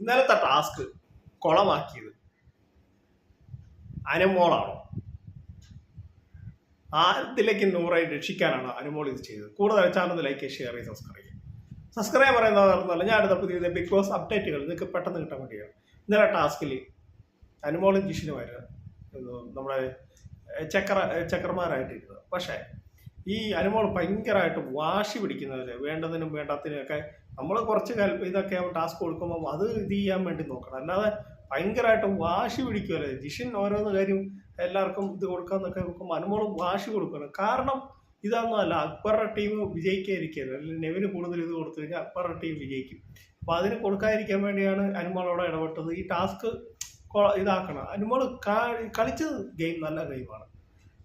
ഇന്നലത്തെ ടാസ്ക് കൊളമാക്കിയത് അനുമോളാണോ. ആദ്യത്തിലേക്ക് നൂറായി രക്ഷിക്കാനാണ് അനുമോൾ ഇത് ചെയ്തത്. കൂടുതൽ ചാനൽ ലൈക്ക് ഷെയർ ചെയ്ത് സബ്സ്ക്രൈബ് ചെയ്യുക. സബ്സ്ക്രൈബ് പറയുന്നതല്ല ഞാൻ അടുത്ത പുതിയ ബിഗ് ബോസ് അപ്ഡേറ്റുകൾ നിങ്ങൾക്ക് പെട്ടെന്ന് കിട്ടാൻ വേണ്ടിയാണ്. ഇന്നലെ ടാസ്കിൽ അനുമോളും ജിഷിനുമായിരുന്നു നമ്മുടെ ചക്ര ചക്രമാരായിട്ടിരുന്നത് പക്ഷേ ഈ അനുമോൾ ഭയങ്കരമായിട്ട് വാശി പിടിക്കുന്നവര് വേണ്ടതിനും വേണ്ടാത്തതിനും ഒക്കെ നമ്മൾ കുറച്ച് ഹെൽപ്പ് ഇതൊക്കെ ടാസ്ക് കൊടുക്കുമ്പോൾ അത് ഇത് ചെയ്യാൻ വേണ്ടി നോക്കണം. അല്ലാതെ ഭയങ്കരമായിട്ട് വാശി പിടിക്കുമല്ലേ ജിഷിൻ ഓരോന്ന് കാര്യം എല്ലാവർക്കും ഇത് കൊടുക്കാന്നൊക്കെ നോക്കുമ്പോൾ അനുമോളും വാശി കൊടുക്കണം കാരണം ഇതൊന്നുമല്ല അക്ബറുടെ ടീം വിജയിക്കാതിരിക്കരുത് അല്ലെങ്കിൽ നെവിന് കൂടുതൽ ഇത് കൊടുത്തു കഴിഞ്ഞാൽ അക്ബറുടെ ടീം വിജയിക്കും. അപ്പോൾ അതിന് കൊടുക്കാതിരിക്കാൻ വേണ്ടിയാണ് അനുമോളോട് ഇടപെട്ടത്. ഈ ടാസ്ക് ഇതാക്കണം. അനുമോൾ കളിച്ചത് ഗെയിം നല്ല ഗെയിമാണ്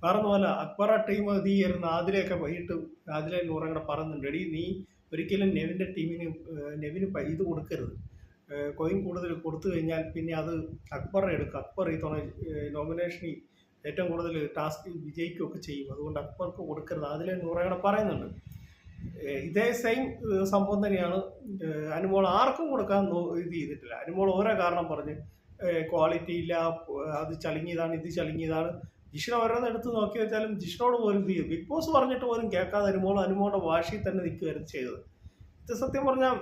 വേറെ ഒന്നുമല്ല അക്ബറ ടീം ഇത് ചെയ്യുന്ന ആദിലെയൊക്കെ വൈകിട്ട് ആദിലെ നൂറങ്ങടെ പറയുന്നുണ്ട് എടി നീ ഒരിക്കലും നെവിന്റെ ടീമിന് നെവിന് ഇത് കൊടുക്കരുത്. കോയിൻ കൂടുതൽ കൊടുത്തു കഴിഞ്ഞാൽ പിന്നെ അത് അക്ബറെ എടുക്കും അക്ബർ ഈ തുണ നോമിനേഷനിൽ ഏറ്റവും കൂടുതൽ ടാസ്ക് വിജയിക്കുകയൊക്കെ ചെയ്യും. അതുകൊണ്ട് അക്ബർക്ക് കൊടുക്കരുത്. അതിലെ നൂറും പറയുന്നുണ്ട്. ഇതേ സെയിം സംഭവം തന്നെയാണ്. അനുമോൾ ആർക്കും കൊടുക്കാൻ ഇത് ചെയ്തിട്ടില്ല. അനുമോൾ ഓരോ കാരണം പറഞ്ഞ് ക്വാളിറ്റി ഇല്ല അത് ചളിങ്ങിയതാണ് ഇത് ചളിങ്ങിയതാണ് ജിഷിനെ ഓരോന്ന് എടുത്ത് നോക്കി വെച്ചാലും ജിഷ്ണോട് പോലും ഇത് ബിഗ് ബോസ് പറഞ്ഞിട്ട് പോലും കേൾക്കാതെ അനുമോൾ അനുമോളുടെ വാശി തന്നെ നിൽക്കുകയായിരുന്നു ചെയ്തത്. ഇത് സത്യം പറഞ്ഞാൽ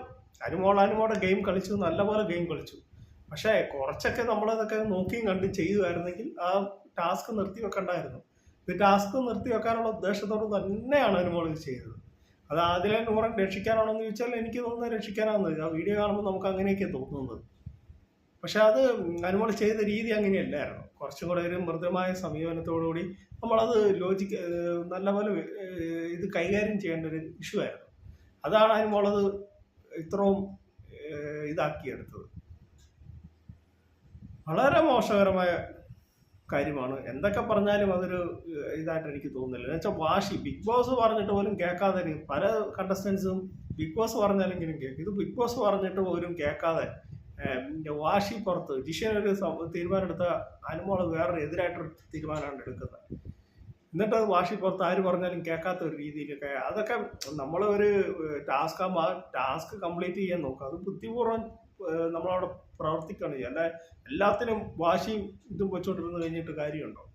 അനുമോൾ അനുമോളുടെ ഗെയിം കളിച്ചു നല്ലപോലെ ഗെയിം കളിച്ചു. പക്ഷേ കുറച്ചൊക്കെ നമ്മളതൊക്കെ നോക്കിയും കണ്ടും ചെയ്യുമായിരുന്നെങ്കിൽ ആ ടാസ്ക് നിർത്തി വെക്കണ്ടായിരുന്നു. ഇത് ടാസ്ക് നിർത്തി വെക്കാനുള്ള ഉദ്ദേശത്തോട് തന്നെയാണ് അനുമോൾ ഇത് ചെയ്തത്. അത് ആദ്യമായിട്ട് നൂറൻ രക്ഷിക്കാനാണോ എന്ന് ചോദിച്ചാൽ എനിക്ക് തോന്നുന്നത് രക്ഷിക്കാനാണെന്ന് ആ വീഡിയോ കാണുമ്പോൾ നമുക്ക് അങ്ങനെയൊക്കെ തോന്നുന്നത്. പക്ഷെ അത് അനുമോൾ ചെയ്ത രീതി അങ്ങനെയല്ലായിരുന്നു. കുറച്ചും കൂടെ ഒരു മൃദുമായ സമീപനത്തോടുകൂടി നമ്മളത് ലോജിക്ക് നല്ലപോലെ ഇത് കൈകാര്യം ചെയ്യേണ്ട ഒരു ഇഷ്യൂ ആയിരുന്നു. അതാണ് അനുമോളത് ഇത്രയും ഏഹ്, ഇതാക്കിയെടുത്തത്. വളരെ മോശകരമായ കാര്യമാണ്. എന്തൊക്കെ പറഞ്ഞാലും അതൊരു ഇതായിട്ട് എനിക്ക് തോന്നുന്നില്ല. എന്ന് വെച്ചാൽ വാശി ബിഗ് ബോസ് പറഞ്ഞിട്ട് പോലും കേൾക്കാതെ പല കണ്ടസ്റ്റൻസും ബിഗ് ബോസ് പറഞ്ഞാലെങ്കിലും കേൾക്കും. ഇത് ബിഗ് ബോസ് പറഞ്ഞിട്ട് പോലും കേൾക്കാതെ വാശി പുറത്ത്. ജിഷൻ ഒരു സം- തീരുമാനം എടുത്ത അനുമോൾ വേറൊരു എതിരായിട്ടൊരു തീരുമാനമാണ് എടുക്കുന്നത്. എന്നിട്ട് അത് വാശി പുറത്ത് ആര് പറഞ്ഞാലും കേൾക്കാത്ത ഒരു രീതിയിലൊക്കെ അതൊക്കെ നമ്മൾ ഒരു ടാസ്ക് ആ ടാസ്ക് കംപ്ലീറ്റ് ചെയ്യാൻ നോക്കുക. അത് ബുദ്ധിപൂർവം നമ്മളവിടെ പ്രവർത്തിക്കുകയാണ് ചെയ്യുക. അല്ല എല്ലാത്തിനും വാശിയും ഇതും വെച്ചോണ്ടിരുന്ന് കഴിഞ്ഞിട്ട് കാര്യമുണ്ടോ?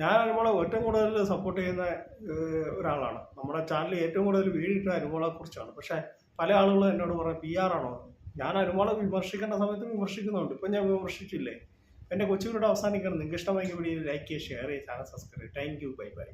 ഞാൻ അനുമോളെ ഏറ്റവും കൂടുതൽ സപ്പോർട്ട് ചെയ്യുന്ന ഒരാളാണ്. നമ്മുടെ ചാനലിൽ ഏറ്റവും കൂടുതൽ വീടിട്ട അനുമോളെ കുറിച്ചാണ് പക്ഷേ പല ആളുകളും എന്നോട് പറയാം പി ആർ ആണോ? ഞാൻ അനുമോളെ വിമർശിക്കേണ്ട സമയത്ത് വിമർശിക്കുന്നുണ്ട്. ഇപ്പം ഞാൻ വിമർശിച്ചില്ലേ? എന്റെ കൊച്ചുകൂടെ അവസാനിക്കണം. നിങ്ങൾക്ക് ഇഷ്ടമായെങ്കിൽ വീഡിയോ ലൈക്ക് ചെയ്യുക ഷെയർ ചെയ്യുക channel subscribe thank you bye bye